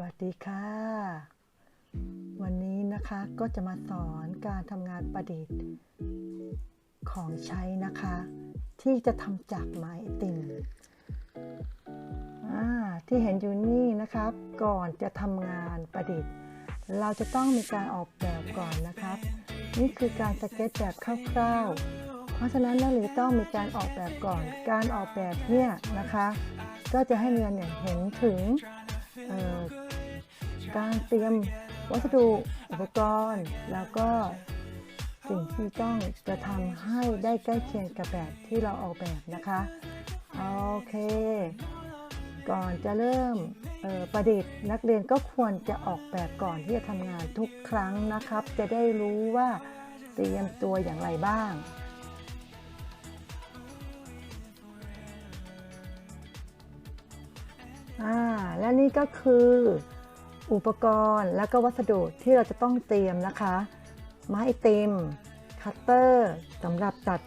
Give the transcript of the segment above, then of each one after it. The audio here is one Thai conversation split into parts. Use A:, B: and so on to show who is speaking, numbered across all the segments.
A: วัสดีค่ะ วันนี้นะคะก็จะมาสอนการทำงานประดิษฐ์ ของใช้นะคะ ที่จะทำจากไม้ติมอ่าที่เห็นอยู่นี่นะครับ ก่อนจะทำงานประดิษฐ์ เราจะต้องมีการออกแบบก่อนนะครับ นี่คือการสเก็ตแบบคร่าวๆ เพราะฉะนั้นนักเรียนต้องมีการออกแบบก่อน การออกแบบเนี่ยนะคะ ก็จะให้เรียนเนี่ยเห็นถึงเอ่อ การเตรียมวัสดุอุปกรณ์ แล้วก็สิ่งที่ต้องจะทำให้ได้ใกล้เคียงกับแบบที่เราออกแบบนะคะโอเค ก่อนจะเริ่มออประดิษฐ์นักเรียนก็ควรจะออกแบบก่อนที่จะทำงานทุกครั้งนะครับ จะได้รู้ว่าเตรียมตัวอย่างไรบ้างอ่าและนี่ก็คือ อุปกรณ์และก็วัสดุที่เราจะต้องเตรียมนะคะ ไม้ไอติม คัตเตอร์สำหรับตัด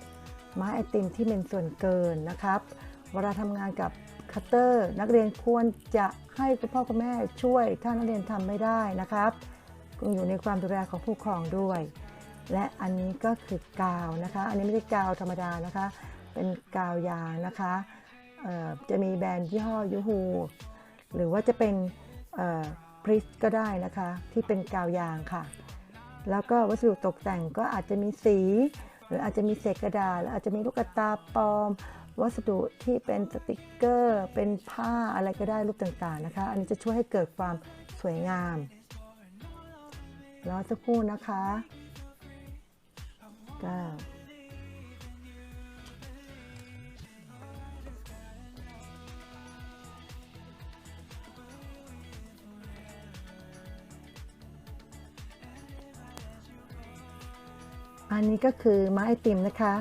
A: ไม้ไอติมที่เป็นส่วนเกินนะครับ เวลาทำงานกับคัตเตอร์นักเรียนควรจะให้คุณพ่อคุณแม่ช่วย ถ้านักเรียนทำไม่ได้นะครับคงอยู่ในความดูแลของผู้ปกครองด้วย และอันนี้ก็คือกาวนะคะ อันนี้ไม่ใช่กาวธรรมดานะคะ เป็นกาวยางนะคะจะมีแบรนด์ยี่ห้อยูฮูหรือว่าจะเป็น พริสก็ได้นะคะ ที่เป็นกาวยางค่ะ แล้วก็วัสดุตกแต่งก็อาจจะมีสี หรืออาจจะมีเศษกระดาษหรืออาจจะมีลูกตาปลอม วัสดุที่เป็นสติกเกอร์ เป็นผ้าอะไรก็ได้รูปต่างๆนะคะ อันนี้จะช่วยให้เกิดความสวยงามรอสักครู่นะคะก็ อันนี้ก็คือไม้ไอติมนะคะ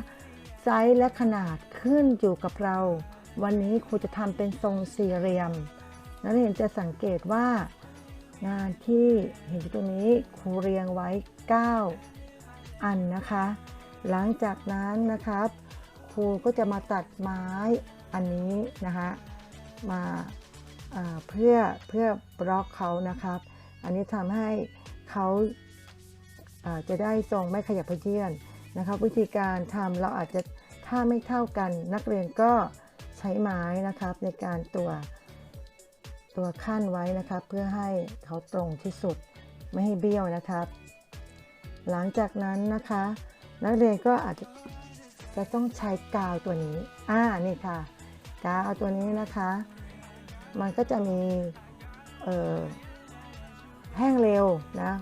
A: ไซส์และขนาดขึ้นอยู่กับเรา วันนี้ครูจะทำเป็นทรงสี่เหลี่ยม นักเรียนจะสังเกตว่างานที่เห็นตรงนี้ครูเรียงไว้ 9 อันนะคะ หลังจากนั้นนะครับครูก็จะมาตัดไม้อันนี้นะคะมาเอ่อเพื่อเพื่อบล็อกเขานะครับ อันนี้ทำให้เขา จะได้ทรงไม่ขยับเขยื่อนนะครับวิธีการทำเราอาจจะถ้าไม่เท่ากันนักเรียนก็ใช้ไม้นะครับในการตัวตัวขั้นไว้นะครับ เพื่อให้เขาตรงที่สุดไม่ให้เบี้ยวนะครับ หลังจากนั้นนะคะ นักเรียนก็อาจจะจะต้องใช้กาวตัวนี้อ่านี่ค่ะ กาวตัวนี้นะคะ มันก็จะมีแห้งเร็วนะ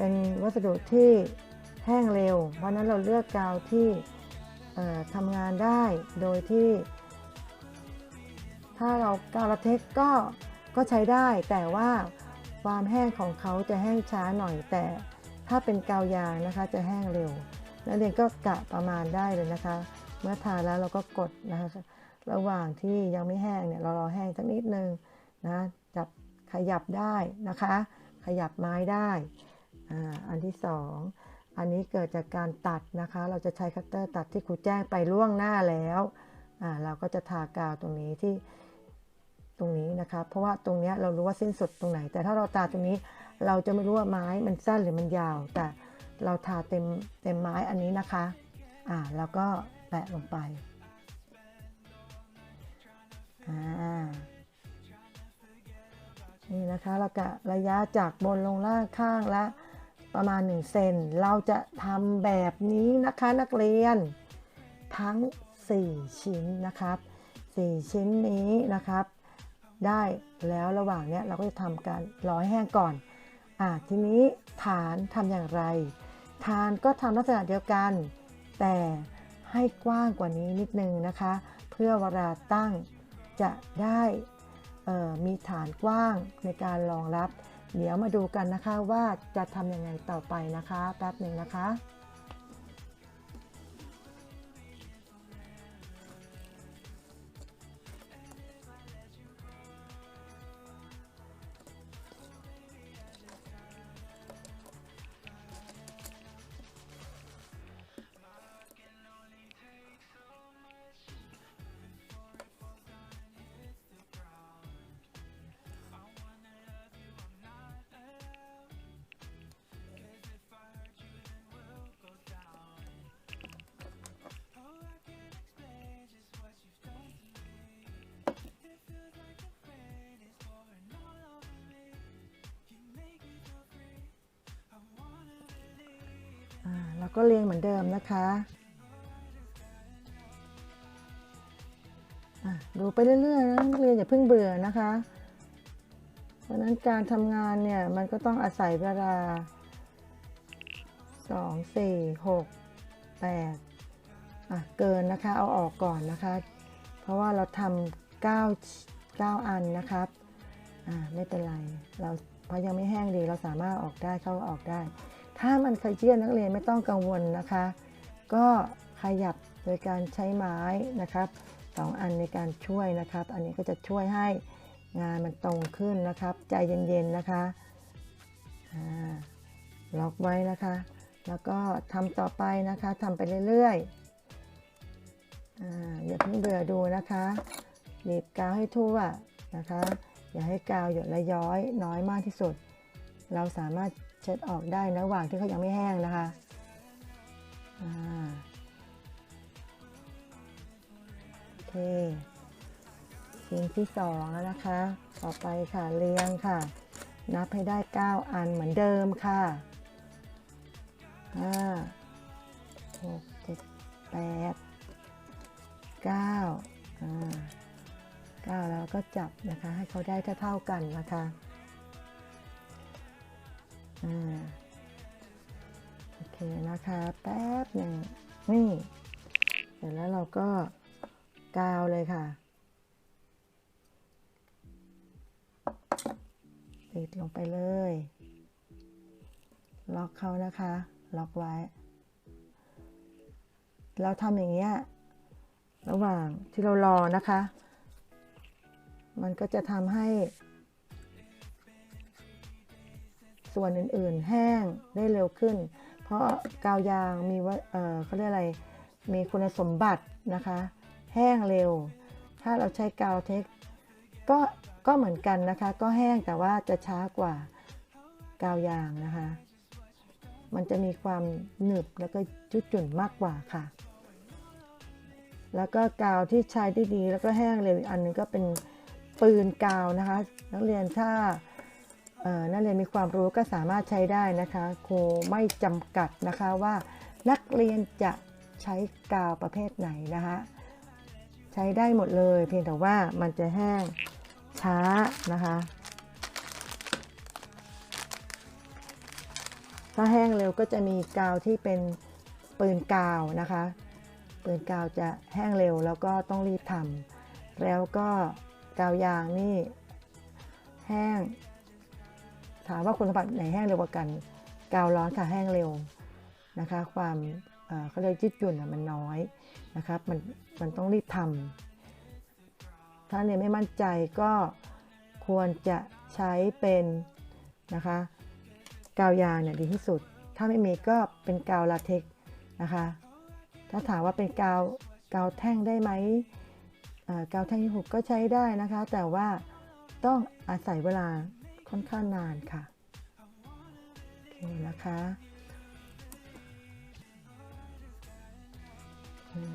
A: เป็นวัสดุที่แห้งเร็ว เพราะนั้นเราเลือกกาวที่ทำงานได้โดยที่ ถ้าเรากาวลาเทคก็ก็ใช้ได้ แต่ว่าความแห้งของเขาจะแห้งช้าหน่อย แต่ถ้าเป็นกาวยางนะคะจะแห้งเร็วนักเรียนก็กะประมาณได้เลยนะคะ เมื่อทาแล้วเราก็กดนะคะระหว่างที่ยังไม่แห้งเนี่ยเรารอแห้งสักนิดนึงนะจับขยับได้นะคะ ขยับไม้ได้ อ่าอันที่สองอันนี้เกิดจากการตัดนะคะ เราจะใช้คัตเตอร์ตัดที่ครูแจ้งไปล่วงหน้าแล้วอ่าเราก็จะทากาวตรงนี้ที่ตรงนี้นะคะ เพราะว่าตรงเนี้ยเรารู้ว่าสิ้นสุดตรงไหน แต่ถ้าเราตาตรงนี้เราจะไม่รู้ว่าไม้มันสั้นหรือมันยาว แต่เราทาเต็มเต็มไม้อันนี้นะคะ อ่าแล้วก็แปะลงไป อ่า นี่นะคะเรากะระยะจากบนลงล่างข้างละ ประมาณ 1 เซน เราจะทำแบบนี้นะคะนักเรียน ทั้ง 4 ชิ้นนะครับ 4 ชิ้นนี้นะครับ ได้แล้วระหว่างเนี้ยเราก็จะทำการร้อให้แห้งก่อนอ่าทีนี้ฐานทำอย่างไร ฐานก็ทำลักษณะเดียวกัน แต่ให้กว้างกว่านี้นิดนึงนะคะ เพื่อเวลาตั้งจะได้มีฐานกว้างในการรองรับ เดี๋ยวมาดูกันนะคะว่าจะทำยังไงต่อไปนะคะ แป๊บหนึ่งนะคะ แล้วก็เรียงเหมือนเดิมนะคะะดูไปเรื่อยๆนะนักเรียนอย่าเพิ่งเบื่อนะคะ เพราะฉะนั้นการทำงานเนี่ย มันก็ต้องอาศัยเวลา 2 4 6 8อะเกินนะคะ เอาออกก่อนนะคะ เพราะว่าเราทำ9 9 อันนะครับ อ่า ไม่เป็นไร เราเพราะยังไม่แห้งดี เราสามารถออกได้ เข้าออกได้ ถ้ามันขยี้นักเรียนไม่ต้องกังวลนะคะ ก็ขยับโดยการใช้ไม้นะครับสองอันในการช่วยนะครับ อันนี้ก็จะช่วยให้งานมันตรงขึ้นนะครับ ใจเย็นๆนะคะล็อกไว้นะคะ แล้วก็ทำต่อไปนะคะทำไปเรื่อยๆออย่าเพิ่งเบื่อดูนะคะบีบกาวให้ทั่วนะคะ อย่าให้กาวหยดละย้อยน้อยมากที่สุด เราสามารถเช็ดออกได้ระหว่างที่เขายังไม่แห้งนะคะโอเคชิ้นที่สองแล้วนะคะ ต่อไปค่ะเรียงค่ะ นับให้ได้ 9 อันเหมือนเดิมค่ะห้าหกเจ็ดแปดเก้าอ่าเก้าแล้วก็จับนะคะ ให้เขาได้เท่าๆกันนะคะ อ่าโอเคนะคะแป๊บหนึ่งนี่เสร็จแล้วเราก็กาวเลยค่ะ ติดลงไปเลย ล็อกเขานะคะ ล็อกไว้ เราทำอย่างเงี้ยระหว่างที่เรารอนะคะ มันก็จะทำให้ ส่วนอื่นๆ แห้งได้เร็วขึ้น เพราะกาวยางมีว่าเออเขาเรียกอะไร มีคุณสมบัตินะคะ แห้งเร็ว ถ้าเราใช้กาวเทคก็ก็เหมือนกันนะคะ ก็แห้งแต่ว่าจะช้ากว่ากาวยางนะคะ มันจะมีความหนึบแล้วก็จุดจุ่นมากกว่าค่ะ แล้วก็กาวที่ใช้ได้ดีแล้วก็แห้งเร็วอีกอันนึงก็เป็นปืนกาวนะคะ นักเรียนถ้า นักเรียนมีความรู้ก็สามารถใช้ได้นะคะครูไม่จำกัดนะคะว่านักเรียนจะใช้กาวประเภทไหนนะคะใช้ได้หมดเลย เพียงแต่ว่ามันจะแห้งช้านะคะถ้าแห้งเร็วก็จะมีกาวที่เป็นปืนกาวนะคะปืนกาวจะแห้งเร็วแล้วก็ต้องรีบทำแล้วก็กาวยางนี่แห้ง ถามว่าคุณสมบัติไหนแห้งเร็วกว่ากัน กาวร้อนค่ะแห้งเร็วนะคะ ความเขาเรียกยืดหยุ่นมันน้อยนะครับมันมันต้องรีบทำถ้าเนี่ยไม่มั่นใจก็ควรจะใช้เป็นนะคะ กาวยางเนี่ยดีที่สุด ถ้าไม่มีก็เป็นกาวลาเท็กนะคะ ถ้าถามว่าเป็นกาวกาวแท่งได้ไหมกาวแท่งยี่หุกก็ใช้ได้นะคะ แต่ว่าต้องอาศัยเวลา ค่อนข้างนานค่ะ โอเคนะคะอืม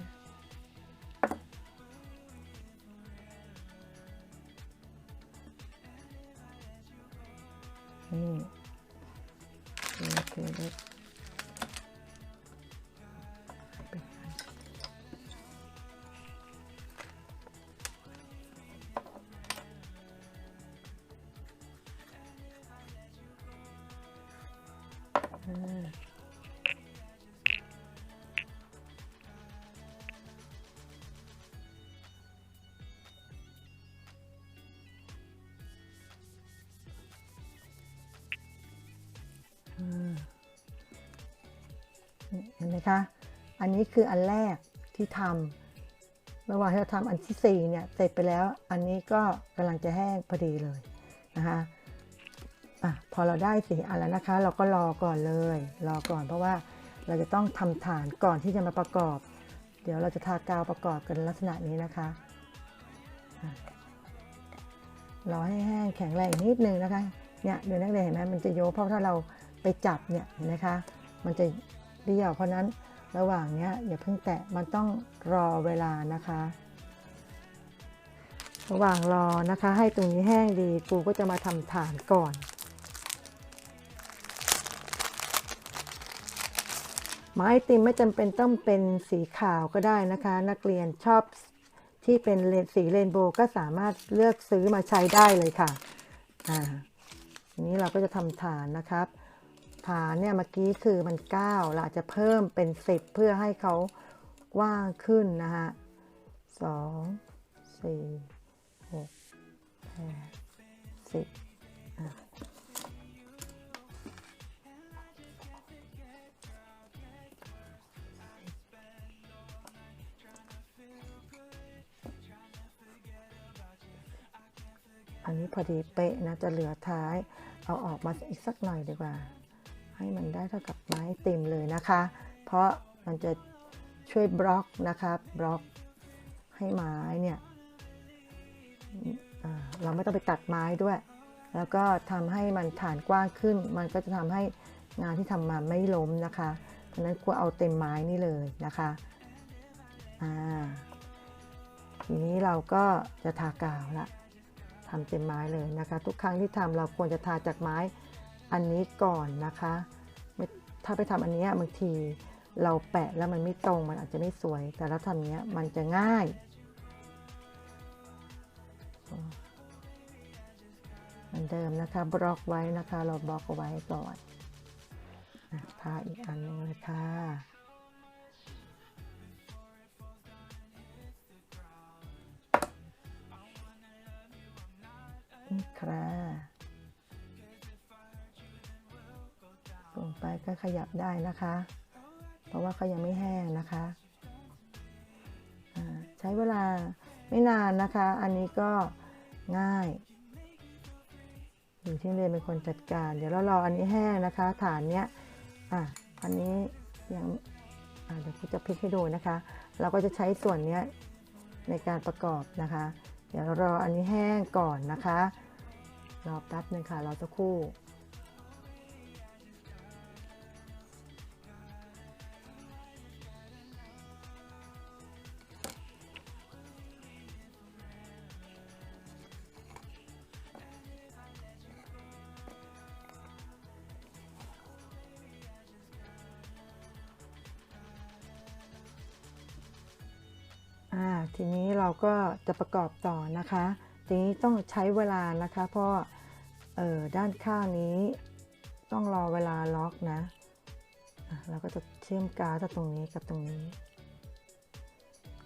A: นี่โอเค เห็นไหมคะ อันนี้คืออันแรกที่ทำระหว่างที่เราทำอันที่สี่เนี่ย เสร็จไปแล้ว อันนี้ก็กำลังจะแห้งพอดีเลยนะคะอะพอเราได้สีอันแล้วนะคะ เราก็รอก่อนเลย รอก่อนเพราะว่าเราจะต้องทำฐานก่อนที่จะมาประกอบ เดี๋ยวเราจะทากาวประกอบกันลักษณะนี้นะคะรอให้แห้งแข็งแรงนิดนึงนะคะ เนี่ยเดี๋ยวนักเรียนเห็นไหมมันจะโยเพราะถ้าเราไปจับเนี่ยเห็นไหมคะ มันจะ เดียว เพราะนั้นระหว่างเนี้ยอย่าเพิ่งแตะมันต้องรอเวลานะคะ ระหว่างรอนะคะ ให้ตรงนี้แห้งดีครูก็จะมาทำฐานก่อนไม้ติมไม่จำเป็นต้องเป็นสีขาวก็ได้นะคะ นักเรียนชอบที่เป็นสีเรนโบว์ก็สามารถเลือกซื้อมาใช้ได้เลยค่ะอ่าทีนี้เราก็จะทำฐานนะครับ ฐานเนี่ยเมื่อกี้คือมัน 9 เราอาจจะเพิ่มเป็น 10 เพื่อให้เขากว้างขึ้นนะฮะสองสี่หกแปดสิบอันนี้พอดีเป๊ะนะจะเหลือท้าย เอาออกมาอีกสักหน่อยดีกว่า ให้มันได้เท่ากับไม้ติมเลยนะคะ เพราะมันจะช่วยบล็อกนะครับล็อกให้ไม้เนี่ยเราไม่ต้องไปตัดไม้ด้วย แล้วก็ทำให้มันฐานกว้างขึ้น มันก็จะทำให้งานที่ทำมาไม่ล้มนะคะเพราะนั้นควรเอาเต็มไม้นี่เลยนะคะอ่าทีนี้เราก็จะทากาวละทำเต็มไม้เลยนะคะ ทุกครั้งที่ทำเราควรจะทาจากไม้ อันนี้ก่อนนะคะ ถ้าไปทำอันนี้บางทีเราแปะแล้วมันไม่ตรงมันอาจจะไม่สวย แต่เราทำเนี้ยมันจะง่าย เหมือนเดิมนะคะ บล็อกไว้นะคะ เราบล็อกเอาไว้ก่อนอะทาอีกอันหนึงเลยค่ะ ไปขยับได้นะคะ เพราะว่าเขายังไม่แห้งนะคะใช้เวลาไม่นานนะคะ อันนี้ก็ง่าย อยู่ที่เรียนเป็นคนจัดการ เดี๋ยวเรารออันนี้แห้งนะคะ ฐานเนี้ยอะอันนี้ยังเดี๋ยวครูจะพลิกให้ดูนะคะ เราก็จะใช้ส่วนเนี้ยในการประกอบนะคะ เดี๋ยวเรารออันนี้แห้งก่อนนะคะ รอแป๊บหนึงค่ะ รอสักครู่ ทีนี้เราก็จะประกอบต่อนะคะ ทีนี้ต้องใช้เวลานะคะ เพราะเอ่อด้านข้างนี้ต้องรอเวลาล็อกนะอะเราก็จะเชื่อมกาวจากตรงนี้กับตรงนี้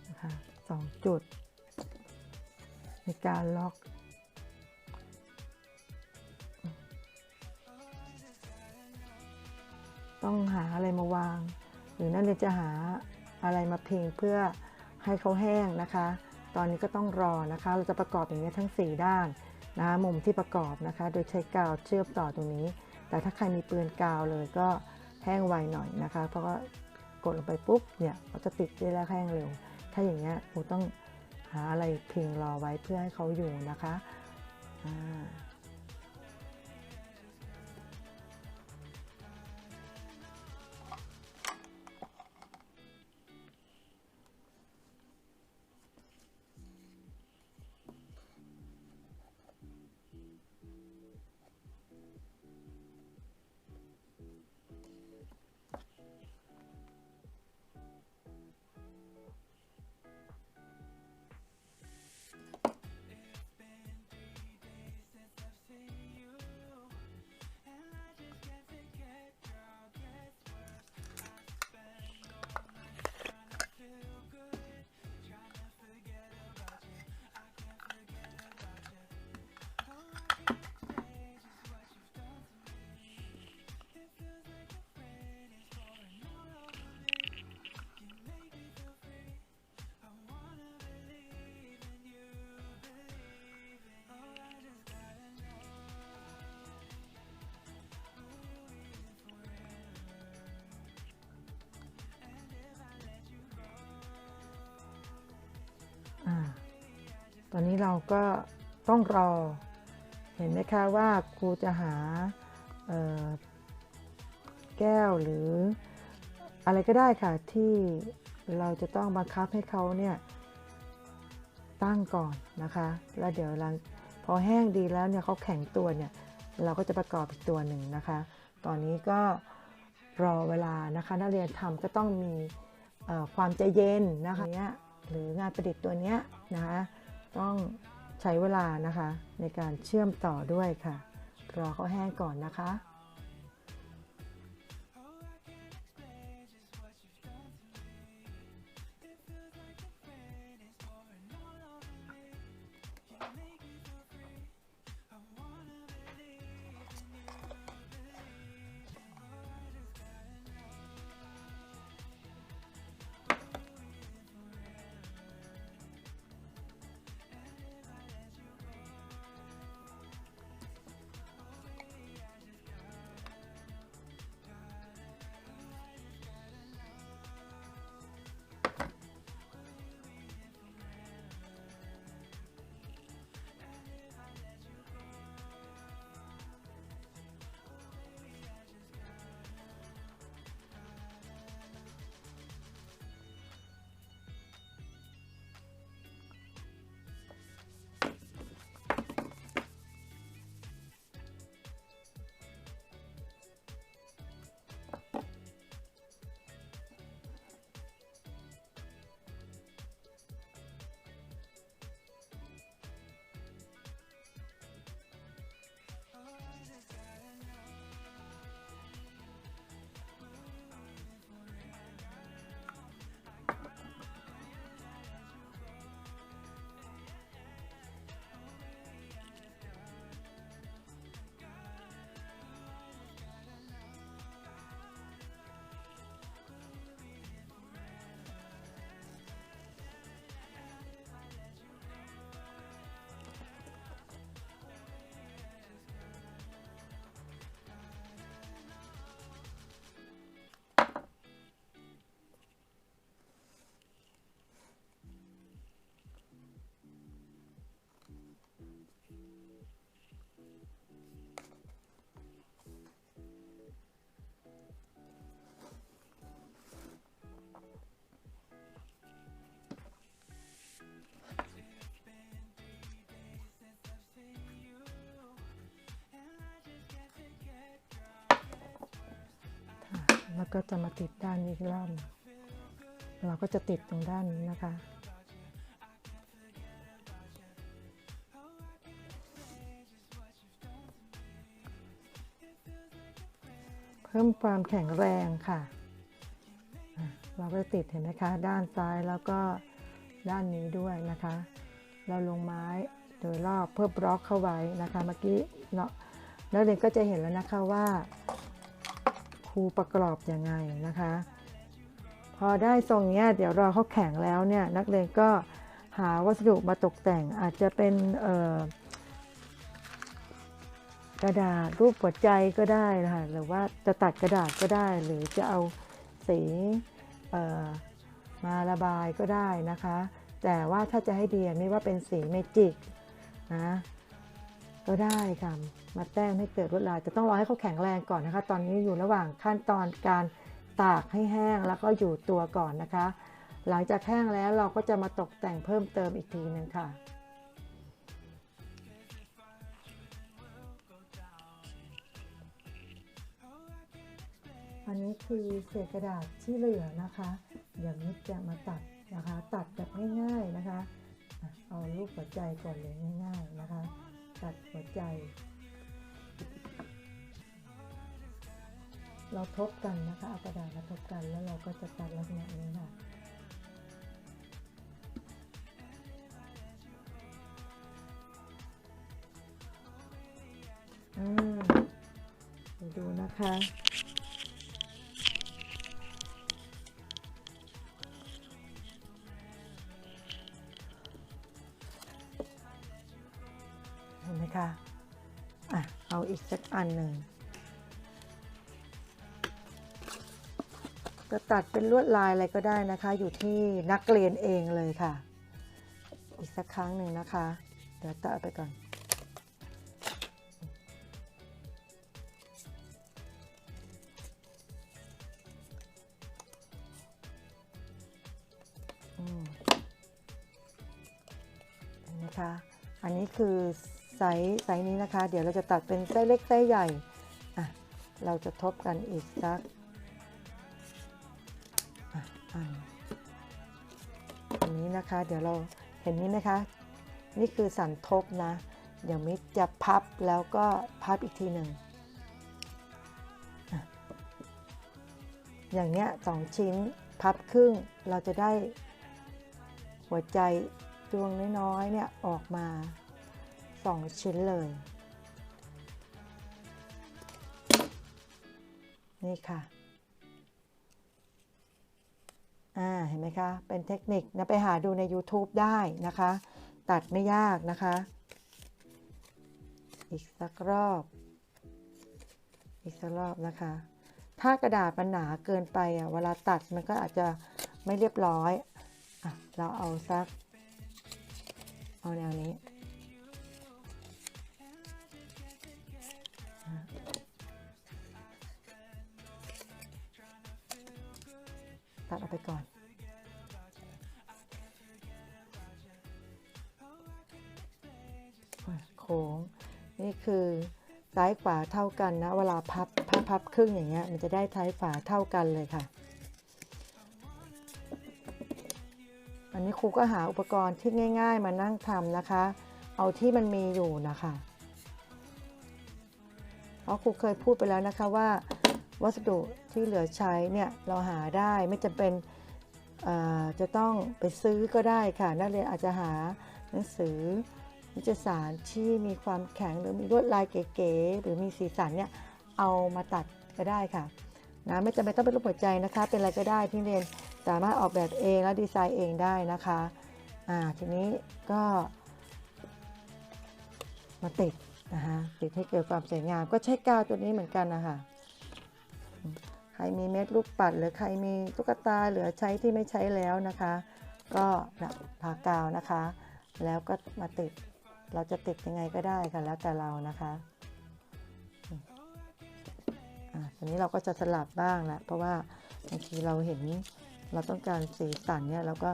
A: นะคะสองจุด ในการล็อกต้องหาอะไรมาวาง หรือนั่นเรียนจะหาอะไรมาพิงเพื่อ ให้เขาแห้งนะคะ ตอนนี้ก็ต้องรอนะคะ เราจะประกอบอย่างนี้ทั้ง 4 ด้านนะะมุมที่ประกอบนะคะ โดยใช้กาวเชื่อมต่อตรงนี้ แต่ถ้าใครมีปืนกาวเลยก็แห้งไวหน่อยนะคะ เพราะว่ากดลงไปปุ๊บเนี่ยเขาจะติดได้แล้วแห้งเร็ว ถ้าอย่างเงี้ยครูต้องหาอะไรพิงรอไว้เพื่อให้เขาอยู่นะคะอ่า อนนี้เราก็ต้องรอ เห็นไหมคะว่าครูจะหาแก้วหรืออะไรก็ได้ค่ะที่เราจะต้องบังคับให้เขาเนี่ยตั้งก่อนนะคะ แล้วเดี๋ยวหลังพอแห้งดีแล้วเนี่ยเขาแข็งตัวเนี่ยเราก็จะประกอบอีกตัวหนึ่งนะคะ ตอนนี้ก็รอเวลานะคะ นักเรียนทำก็ต้องมีความใจเย็นนะคะเนี้ยหรืองานประดิษฐ์ตัวเนี้ยนะคะ ต้องใช้เวลานะคะในการเชื่อมต่อด้วยค่ะ รอเขาแห้งก่อนนะคะ แล้วก็จะมาติดด้านนี้อีกรอบเราก็จะติดตรงด้านนี้นะคะ เพิ่มความแข็งแรงค่ะ เราก็ติดเห็นไหมคะ ด้านซ้ายแล้วก็ด้านนี้ด้วยนะคะ เราลงไม้โดยรอบเพื่อบล็อกเข้าไว้นะคะ เมื่อกี้เนาะนักเรียนก็จะเห็นแล้วนะคะว่า รูประกอบยังไงนะคะ พอได้ทรงเนี้ยเดี๋ยวรอเขาแข็งแล้วเนี่ยนักเรียนก็หาวัสดุมาตกแต่งอาจจะเป็นกระดาษรูปหัวใจก็ได้นะคะหรือว่าจะตัดกระดาษก็ได้ หรือจะเอาสีมาระบายก็ได้นะคะ แต่ว่าถ้าจะให้ดีไม่ว่าเป็นสีเมจิกนะก็ได้ค่ะ มาแต้มให้เกิดลวดลายแต่ต้องรอให้เขาแข็งแรงก่อนนะคะ ตอนนี้อยู่ระหว่างขั้นตอนการตากให้แห้งแล้วก็อยู่ตัวก่อนนะคะ หลังจากแห้งแล้วเราก็จะมาตกแต่งเพิ่มเติมอีกทีหนึงค่ะอันนี้คือเศษกระดาษที่เหลือนะคะ เดี๋ยวนี้จะมาตัดนะคะ ตัดแบบง่ายๆนะคะอะเอารูปหัวใจก่อนเลยง่าย ๆนะคะ ตัดหัวใจ เราทบกันนะคะเอากระดาษมาทบกันแล้วเราก็จะตัดลักษณะนี้ค่ะอืมดูนะคะเห็นไหมคะอะเอาอีกสักอันหนึ่ง จะตัดเป็นลวดลายอะไรก็ได้นะคะ อยู่ที่นักเรียนเองเลยค่ะ อีกสักครั้งหนึ่งนะคะ เดี๋ยวตัดไปก่อนนไหมคะ อันนี้คือไซส์ไซส์นี้นะคะ เดี๋ยวเราจะตัดเป็นไส้เล็กไส้ใหญ่ อะ เราจะทบกันอีกสัก อันอันนี้นะคะเดี๋ยวเราเห็นนี้ไหมคะ นี่คือสันทบนะ เดี๋ยวมิตรจะพับแล้วก็พับอีกทีหนึ่งอะอย่างเนี้ยสองชิ้นพับครึ่งเราจะได้หัวใจดวงน้อยๆเนี่ยออกมาสองชิ้นเลย นี่ค่ะ อ่าเห็นไหมคะ เป็นเทคนิคนะไปหาดูใน YouTube ได้นะคะ ตัดไม่ยากนะคะ อีกสักรอบ อีกสักรอบนะคะ ถ้ากระดาษมันหนาเกินไปอะเวลาตัดมันก็อาจจะไม่เรียบร้อยอะเราเอาสัก เอาแนวนี้ ตัดออกไปก่อน โค้ง นี่คือซ้ายขวาเท่ากันนะ เวลาพับพับพับครึ่งอย่างเงี้ย มันจะได้ท้ายฝาเท่ากันเลยค่ะ อันนี้ครูก็หาอุปกรณ์ที่ง่าย ๆ มานั่งทำนะคะ เอาที่มันมีอยู่นะคะเพราะครูเคยพูดไปแล้วนะคะว่า วัสดุ ที่เหลือใช้เนี่ยเราหาได้ไม่จำเป็นจะต้องไปซื้อก็ได้ค่ะ นักเรียนอาจจะหาหนังสือวิจสารที่มีความแข็งหรือมีลวดลายเก๋ๆหรือมีสีสันเนี่ยเอามาตัดก็ได้ค่ะนะไม่จำเป็นต้องเป็นรูปหัวใจนะคะ เป็นอะไรก็ได้ที่เรียนสามารถออกแบบเองแล้วดีไซน์เองได้นะคะอ่าทีนี้ก็มาติดนะคะติดให้เกิดความสวยงามก็ใช้กาวตัวนี้เหมือนกันนะคะ ใครมีเม็ดลูกปัด หรือใครมีตุ๊กตาเหลือใช้ที่ไม่ใช้แล้วนะคะ ก็ทากาวนะคะ แล้วก็มาติดเราจะติดยังไงก็ได้ค่ะแล้วแต่เรานะคะอ่าตอนนี้เราก็จะสลับบ้างแหละเพราะว่าบางทีเราเห็นเราต้องการสีสันเนี่ยเราก็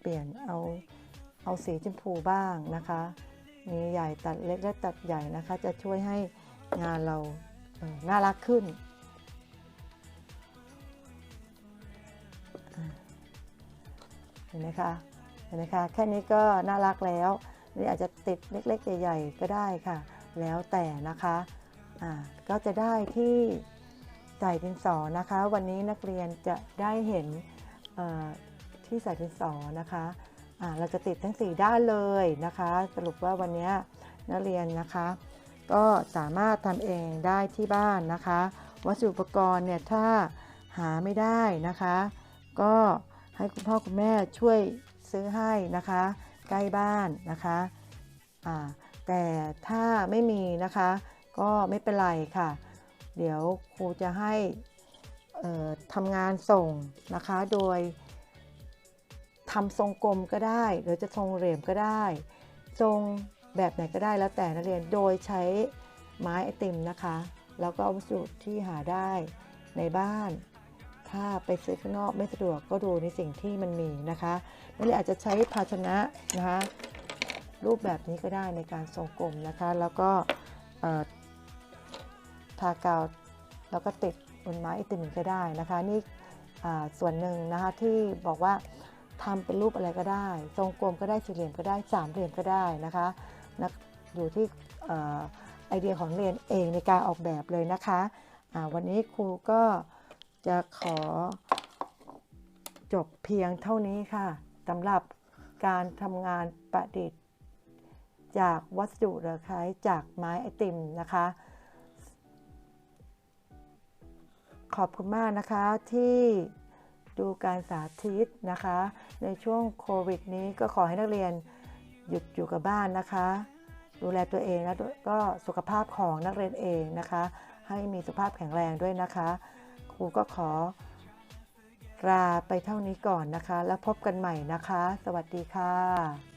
A: เปลี่ยนเอาเอาสีชมพูบ้างนะคะ มีใหญ่ตัดเล็กและตัดใหญ่นะคะ จะช่วยให้งานเราน่ารักขึ้น เห็นไหมคะเห็นไหมคะแค่นี้ก็น่ารักแล้วนี่อาจจะติดเล็กๆใหญ่ๆก็ได้ค่ะ แล้วแต่นะคะอ่าก็จะได้ที่ใส่ดินสอนะคะ วันนี้นักเรียนจะได้เห็นที่ใส่ดินสอนะคะอ่าเราจะติดทั้ง 4 ด้านเลยนะคะ สรุปว่าวันนี้นักเรียนนะคะ ก็สามารถทำเองได้ที่บ้านนะคะ วัสดุอุปกรณ์เนี่ยถ้าหาไม่ได้นะคะ ก็ ให้คุณพ่อคุณแม่ช่วยซื้อให้นะคะ ใกล้บ้านนะคะแต่ถ้าไม่มีนะคะ ก็ไม่เป็นไรค่ะ เดี๋ยวครูจะให้ทำงานส่งนะคะ โดยทำทรงกลมก็ได้ หรือจะทรงเหลี่ยมก็ได้ ทรงแบบไหนก็ได้แล้วแต่นักเรียน โดยใช้ไม้ไอติมนะคะ แล้วก็วัสดุที่หาได้ในบ้าน ถ้าไปซื้อข้างนอกไม่สะดวกก็ดูในสิ่งที่มันมีนะคะนั่นเลยอาจจะใช้ภาชนะนะคะรูปแบบนี้ก็ได้ในการทรงกลมนะคะ แล้วก็ทากาวแล้วก็ติดบนไม้อิติมก็ได้นะคะ นี่ส่วนหนึ่งนะคะที่บอกว่าทำเป็นรูปอะไรก็ได้ ทรงกลมก็ได้สี่เหลี่ยมก็ได้สามเหลี่ยมก็ได้นะคะนะอยู่ที่ไอเดียของเรียนเองในการออกแบบเลยนะคะวันนี้ครูก็ จะขอจบเพียงเท่านี้ค่ะสำหรับการทำงานประดิษฐ์ จากวัสดุเหลือใช้จากไม้ไอติมนะคะ ขอบคุณมากนะคะที่ดูการสาธิตนะคะ ในช่วงโควิดนี้ก็ขอให้นักเรียนหยุดอยู่กับบ้านนะคะ ดูแลตัวเองแล้วก็สุขภาพของนักเรียนเองนะคะ ให้มีสุขภาพแข็งแรงด้วยนะคะ ครูก็ขอลาไปเท่านี้ก่อนนะคะ แล้วพบกันใหม่นะคะ สวัสดีค่ะ